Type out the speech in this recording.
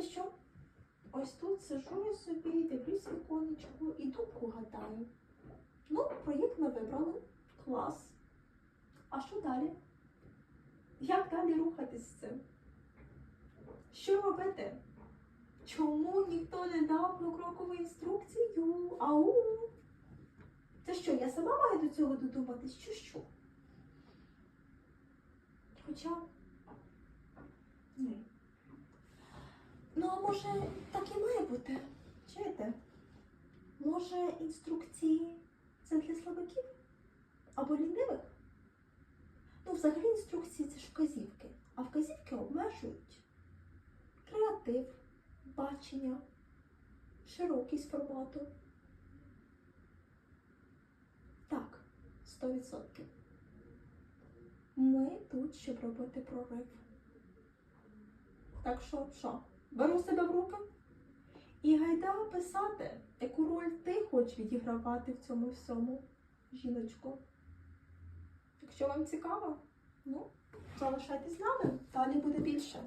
Знаєте що? Ось тут сижу я собі, дивлюсь віконечко і думку гадаю. Ну, проєкт ми вибрали. Клас. А що далі? Як далі рухатись з цим? Що робити? Чому ніхто не дав покрокову інструкцію? Ау! Це що, я сама маю до цього додуматись, чи що? Хоча. Ні. Може, так і має бути? Чуєте? Може, інструкції це для слабаків? Або лінивих? Ну, взагалі інструкції це ж вказівки, а вказівки обмежують креатив, бачення, широкість формату. Так, 100%. Ми тут, щоб робити прорив. Так що, що, беру себе в руки і гайда писати, яку роль ти хочеш відігравати в цьому всьому, жіночко. Якщо вам цікаво, ну, залишайтесь з нами, далі буде більше.